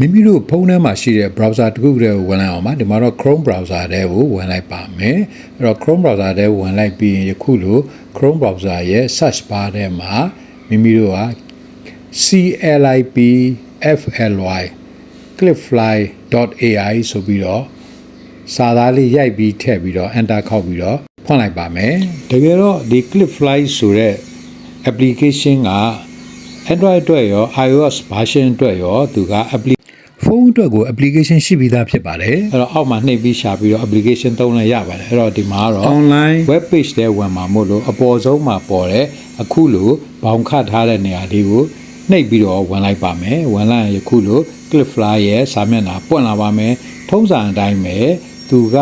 မိမိတို့ဖုန်းထဲမှာရှိတဲ့ browser တစ်ခုတည်းကိုဝင်လိုက်အောင်ပါဒီမှာတော့ Chrome browser တဲကိုဝင်လိုက်ပါမယ်အဲ့တော့ Chrome browser တဲကိုဝင်လိုက်ပြီးရင်ယခုလို Chrome browser ရဲ့ search bar ထဲမှာမိမိတို့က CLIP FLY clipfly.ai ဆိုပြီးတော့စာသားလေးရိုက်ပြီးထည့်ပြီးတော့ enter ခောက်ပြီးတော့ဖွင့်လိုက်ပါမယ်တကယ်တော့ဒီ clipfly ဆိုတဲ့ application က Android အတွက်ရော iOS version အတွက်ရောသူက application ဖုန်းအတွက်ကို application ရှိပြီးသားဖြစ်ပါတယ်အဲ့တော့အောက်မှာနှိပ်ပြီးရှာပြီးတော့ application သုံးလည်းရပါတယ်အဲ့တော့ဒီမှာကတော့ online web page တဲ့ဝင်မှာမို့လို့အပေါ်ဆုံးမှာပေါ်တဲ့အခုလိုဘောင်ခတ်ထားတဲ့နေရာလေးကိုနှိပ်ပြီးတော့ဝင်လိုက်ပါမယ်ဝင်လိုက်ရင်ယခုလို Clipfly ရဲ့စာမျက်နှာပွင့်လာပါမယ်ထုံးစံအတိုင်းပဲသူက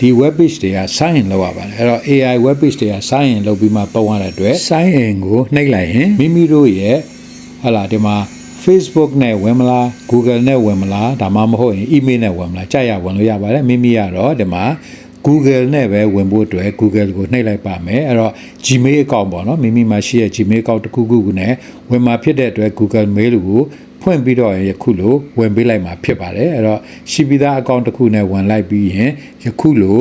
ဒီ web page တွေက sign in လုပ်ရပါတယ်အဲ့တော့ AI web page တွေက sign in လုပ်ပြီးမှပုံရတဲ့အတွက် sign in ကိုနှိပ်လိုက်ရင်မိမိတို့ရဲ့ဟလာဒီမှာ Facebook နဲ့ဝင်မလား Google နဲ့ဝင်မလားဒါမှမဟုတ်ရင် email နဲ့ဝင်မလားကြက်ရဝင်လို့ရပါတယ်မိမိကတော့ဒီမှာ Google နဲ့ပဲဝင်ဖို့အတွက် Google ကိုနှိပ်လိုက်ပါမယ်အဲ့တော့ Gmail account ပေါ့နော်မိမိမှာရှိတဲ့ Gmail account တစ်ခုခုနဲ့ဝင်မှာဖြစ်တဲ့အတွက် Google Mail ကိုဖွင့်ပြီးတော့ယခုလိုဝင်ပေးလိုက်မှာဖြစ်ပါတယ်အဲ့တော့ရှိပြီးသား account တစ်ခုနဲ့ဝင်လိုက်ပြီးရင်ယခုလို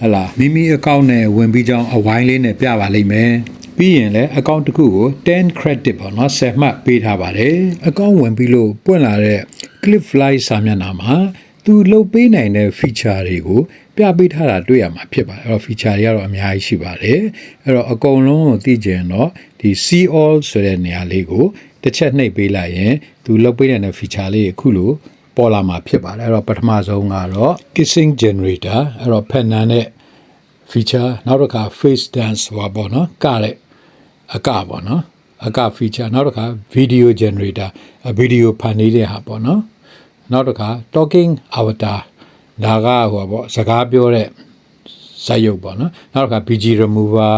ဟလာမိမိ account နဲ့ဝင်ပြီးကြောင်းအဝိုင်းလေးနဲ့ပြပါလိမ့်မယ် ပြီးရင်လည်း account တစ်ခုကို10 credit ပေါ့နော်10မှတ်ပေးထားပါတယ် account ဝင်ပြီးလို့ပွင့်လာတဲ့ Clipfly စာမျက်နှာမှာသူလုတ်ပေးနိုင်တဲ့ feature တွေကိုပြပေးထားတာတွေ့ရမှာဖြစ်ပါတယ်အဲ့တော့ feature တွေကတော့အများကြီးရှိပါတယ်အဲ့တော့အကုန်လုံးကိုသိကြရင်တော့ဒီ see all ဆိုတဲ့နေရာလေးကိုတစ်ချက်နှိပ်ပေးလိုက်ရင်သူလုတ်ပေးနိုင်တဲ့ feature လေးအခုလိုပေါ်လာမှာဖြစ်ပါတယ်အဲ့တော့ပထမဆုံးကတော့ kissing generator အဲ့တော့ဖက်နန်းတဲ့ feature နောက်တစ်ခါ face dance ဟောပေါ့နော်ကတဲ့အကပေါ့နော်အက feature နောက်တစ်ခါ video generator ဗီဒီယိုဖန်နေတဲ့ဟာပေါ့နော်နောက်တစ်ခါ talking avatar ဒါကဟိုပေါ့စကားပြောတဲ့ဇာတ်ရုပ်ပေါ့နော်နောက်တစ်ခါ BG remover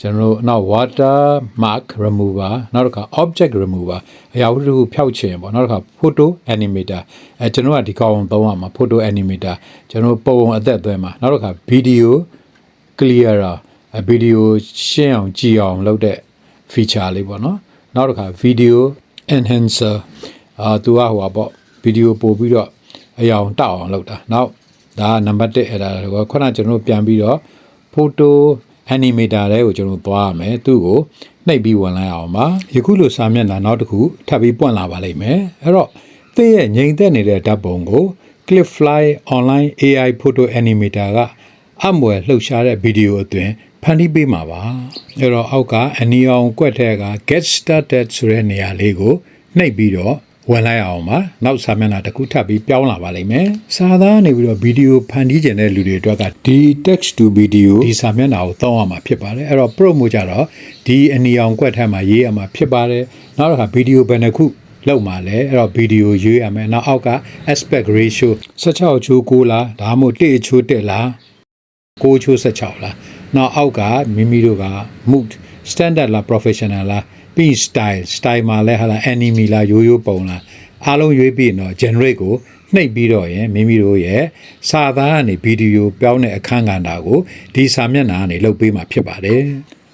ကျွန်တော်တို့နောက် water mark remover နောက်တစ်ခါ object remover အရာဝတ္ထုဖျောက်ချင်ပေါ့နောက်တစ်ခါ photo animator အဲကျွန်တော်ကဒီကောင်သုံးရမှာ photo animator ကျွန်တော်ပုံအသက်သွဲမှာနောက်တစ်ခါ video clearer ဗီဒီယိုရှင်းအောင်ကြည်အောင်လုပ်တဲ့ feature လေးပေါ့နော်နောက်တစ်ခါ video enhancer အာသူကဟိုပါပေါ့ဗီဒီယိုပို့ပြီးတော့အရာအောင်တောက်အောင်လုပ်တာနောက်ဒါကနံပါတ်1အဲ့ဒါကိုခုနကကျွန်တော်တို့ပြန်ပြီးတော့ photo animator တွေကိုကျွန်တော်သွားရမယ်သူ့ကိုနှိပ်ပြီးဝင်လိုက်အောင်ပါယခုလိုစာမျက်နှာနောက်တစ်ခုထပ်ပြီးပွင့်လာပါလိမ့်မယ်အဲ့တော့သင်ရဲ့ငြိမ်သက်နေတဲ့ဓာတ်ပုံကို Clipfly online AI photo animator က အမွယ်လှုပ်ရှားတဲ့ဗီဒီယိုအသွင်ဖန်တီးပေးမှာပါအဲ့တော့အောက်ကအနီအောင်ကွက်ထက်က get started ဆိုတဲ့နေရာလေးကိုနှိပ်ပြီးတော့ဝင်လိုက်အောင်ပါနောက်စာမျက်နှာတစ်ခုထပ်ပြီးပြောင်းလာပါလိမ့်မယ်စာသားနေပြီးတော့ဗီဒီယိုဖန်တီးကျင်တဲ့လူတွေအတွက်ကဒီ text to video ဒီစာမျက်နှာကိုတောင်းရမှာဖြစ်ပါတယ်အဲ့တော့ pro မို့ကြတော့ဒီအနီအောင်ကွက်ထက်မှာရေးရမှာဖြစ်ပါတယ်နောက်တစ်ခါဗီဒီယိုဘယ်နှခုလောက်မှာလဲအဲ့တော့ဗီဒီယိုရွေးရမယ်နောက်အောက်က aspect ratio 16ချိုး9လားဒါမှမဟုတ်1ချိုး1လား 6ချိုး16လားနောက်အောက်ကမိမိတို့က mood standard လား professional လားပြီး style style မှာလဲဟာလား anime လားရိုးရိုးပုံလားအားလုံးရွေးပြီးရင်တော့ generate ကိုနှိပ်ပြီးတော့ရင်မိမိတို့ရဲ့စာသားကနေဗီဒီယိုပြောင်းတဲ့အခန်းကဏ္ဍကိုဒီစာမျက်နှာကနေလုပ်ပေးမှာဖြစ်ပါတယ်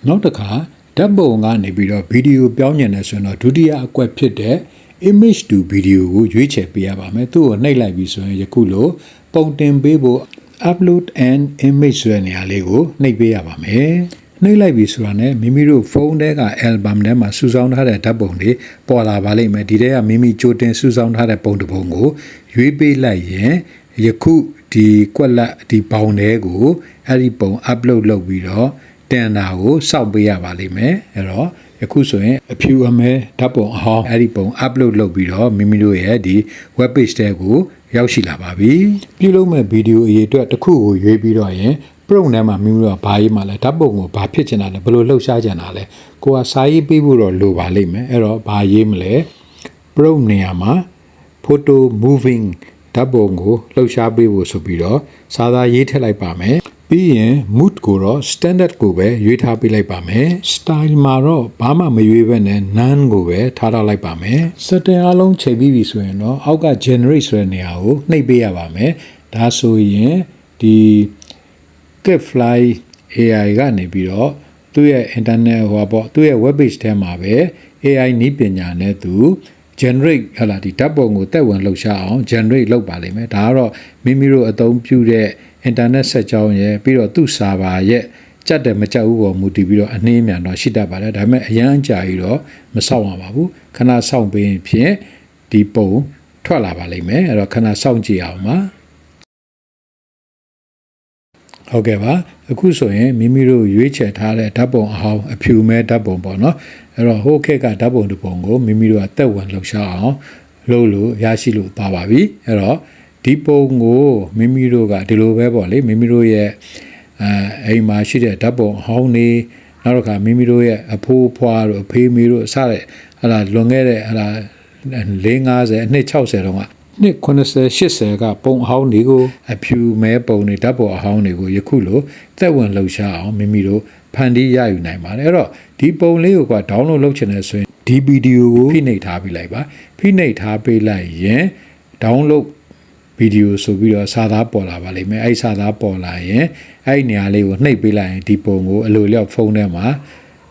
နောက်တစ်ခါဓာတ်ပုံကနေပြီးတော့ဗီဒီယိုပြောင်းညင်တယ်ဆိုရင်တော့ဒုတိယအကွက်ဖြစ်တဲ့ image to video ကိုရွေးချယ်ပေးရပါမယ်သူ့ကိုနှိပ်လိုက်ပြီဆိုရင်ယခုလိုပုံတင်ပေးဖို့ upload an image ဆိုတဲ့နေရာလေးကိုနှိပ်ပေးရပါမယ်နှိပ်လိုက်ပြီဆိုတာနဲ့မိမိတို့ဖုန်းထဲက album ထဲမှာစုဆောင်းထားတဲ့ဓာတ်ပုံတွေပေါ်လာပါလိမ့်မယ်ဒီထဲကမိမိကြိုတင်စုဆောင်းထားတဲ့ပုံတစ်ပုံကိုရွေးပေးလိုက်ရင်ယခုဒီကွက်လက်ဒီဘောင်တွေကိုအဲ့ဒီပုံ upload လုပ်ပြီးတော့တင်တာကိုစောင့်ပေးရပါလိမ့်မယ်အဲ့တော့ယခုဆိုရင်အဖြူအမဲဓာတ်ပုံအဟောင်းအဲ့ဒီပုံ upload လုပ်ပြီးတော့မိမိတို့ရဲ့ဒီ web page တဲကို ရောက်ရှိလာပါပြီပြုလုပ်မဲ့ဗီဒီယိုအရေးအတွက်တစ်ခုကိုရွေးပြီးတော့ရင် pro ထဲမှာမိမိတို့ကဘာရေးမှလဲဓာတ်ပုံကိုဘာဖြစ်ချင်တာလဲဘယ်လိုလှုပ်ရှားချင်တာလဲကိုကစာရေးပေးဖို့တော့လိုပါလိမ့်မယ်အဲ့တော့ဘာရေးမလဲ pro နေရာမှာ photo moving ဓာတ်ပုံကိုလှုပ်ရှားပေးဖို့ဆိုပြီးတော့စာသားရေးထည့်လိုက်ပါမယ်ပြီးရင် mood ကိုတော့ standard ကိုပဲရွေးထားပေးလိုက်ပါမယ် style မှာတော့ဘာမှမရွေးဘဲနဲ့ none ကိုပဲထားထားလိုက်ပါမယ် setting အလုံးချိန်ပြီးပြီဆိုရင်တော့အောက်က generate ဆိုတဲ့နေရာကိုနှိပ်ပေးရပါမယ်ဒါဆိုရင်ဒီ Clipfly AI ကနေပြီးတော့သူ့ရဲ့ internet ဟိုပါပေါ့သူ့ရဲ့ web page ထဲမှာပဲ AI နည်းပညာနဲ့သူ generate ဟလာဒီဓာတ်ပုံကိုတက်ဝင်လှုပ်ရှားအောင် generate လုပ်ပါလိမ့်မယ်ဒါကတော့မိမိတို့အသုံးပြုတဲ့ internet ဆက်ကြောင်းရဲ့ပြီးတော့သူ့ server ရဲ့ကြက်တယ်မကြက်ဘူးပေါ်မူတည်ပြီးတော့အနှင်းမြန်တော့ရှိတတ်ပါတယ်ဒါပေမဲ့အရန်အကြာကြီးတော့မဆောက်ရပါဘူးခဏဆောက်ပေးရင်ဖြင့်ဒီပုံထွက်လာပါလိမ့်မယ်အဲ့တော့ခဏစောင့်ကြည့်အောင်ပါဟုတ်ကဲ့ပါအခုဆိုရင်မိမိတို့ရွေးချယ်ထားတဲ့ဓာတ်ပုံအဟောင်းအဖြူမဲဓာတ်ပုံပေါ့နော်အဲ့တော့ဟိုးခက်ကဓာတ်ပုံတစ်ပုံကိုမိမိတို့ကတက်ဝင်လှုပ်ရှားအောင်လုပ်လို့ရရှိလို့သွားပါပြီအဲ့တော့ ဒီပုံကိုမိမိတို့ကဒီလိုပဲပေါ့လေမိမိတို့ရဲ့အဲအိမ်မှာရှိတဲ့ဓာတ်ပုံအဟောင်းနေနောက်တစ်ခါမိမိတို့ရဲ့အဖိုးအဖွားတို့အဖေးမေတို့စတဲ့ဟလာလွန်ခဲ့တဲ့ဟလာ450အနှစ်60တုန်းကနှစ်80 80ကပုံအဟောင်းတွေကိုအဖြူမဲပုံတွေဓာတ်ပုံအဟောင်းတွေကိုယခုလိုသက်ဝင်လှုပ်ရှားအောင်မိမိတို့ဖန်တီးရယူနိုင်ပါတယ်အဲ့တော့ဒီပုံလေးကိုက download လုပ်ချင်တယ်ဆိုရင်ဒီဗီဒီယိုကိုဖိနှိပ်ထားပေးလိုက်ပါဖိနှိပ်ထားပေးလိုက်ရင် download ဗီဒီယိုဆိုပြီးတော့စာသားပေါ်လာပါလိမ့်မယ်အဲ့ဒီစာသားပေါ်လာရင်အဲ့ဒီနေရာလေးကိုနှိပ်ပေးလိုက်ရင်ဒီပုံကိုအလိုလျောက်ဖုန်းထဲမှာ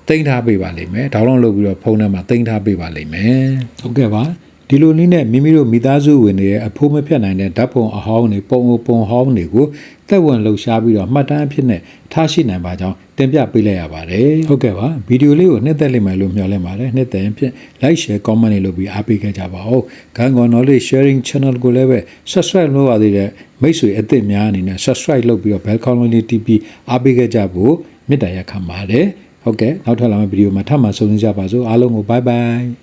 တင်ထားပေးပါလိမ့်မယ်ဒေါင်းလောင်းလုပ်ပြီးတော့ဖုန်းထဲမှာတင်ထားပေးပါလိမ့်မယ်ဟုတ်ကဲ့ပါ ဒီလိုနည်းနဲ့မိမိတို့မိသားစုဝင်တွေရဲ့အဖိုးမဖြတ်နိုင်တဲ့ဓာတ်ပုံအဟောင်းတွေပုံအပုံဟောင်းတွေကိုသက်ဝင်လှုပ်ရှားပြီးတော့မှတ်တမ်းအဖြစ်နဲ့ထားရှိနိုင်ပါကြောင်းတင်ပြပေးလိုက်ရပါတယ်ဟုတ်ကဲ့ပါဗီဒီယိုလေးကိုနှစ်သက်လိမ့်မယ်လို့မျှော်လင့်ပါတယ်နှစ်သက်ရင်ဖြင့် like share comment တွေလုပ်ပြီးအားပေးခဲ့ကြပါဦးဂန်ကွန် knowledge sharing channel ကိုလည်းပဲ subscribe လုပ်ရသေးတဲ့မိတ်ဆွေအသစ်များအနေနဲ့ subscribe လုပ်ပြီးတော့ bell icon လေးတီးပြီးအားပေးခဲ့ကြဖို့မေတ္တာရက်ခံပါတယ်ဟုတ်ကဲ့နောက်ထပ်လာမယ့်ဗီဒီယိုမှာထပ်မံဆုံတွေ့ကြပါစို့အားလုံးကို bye bye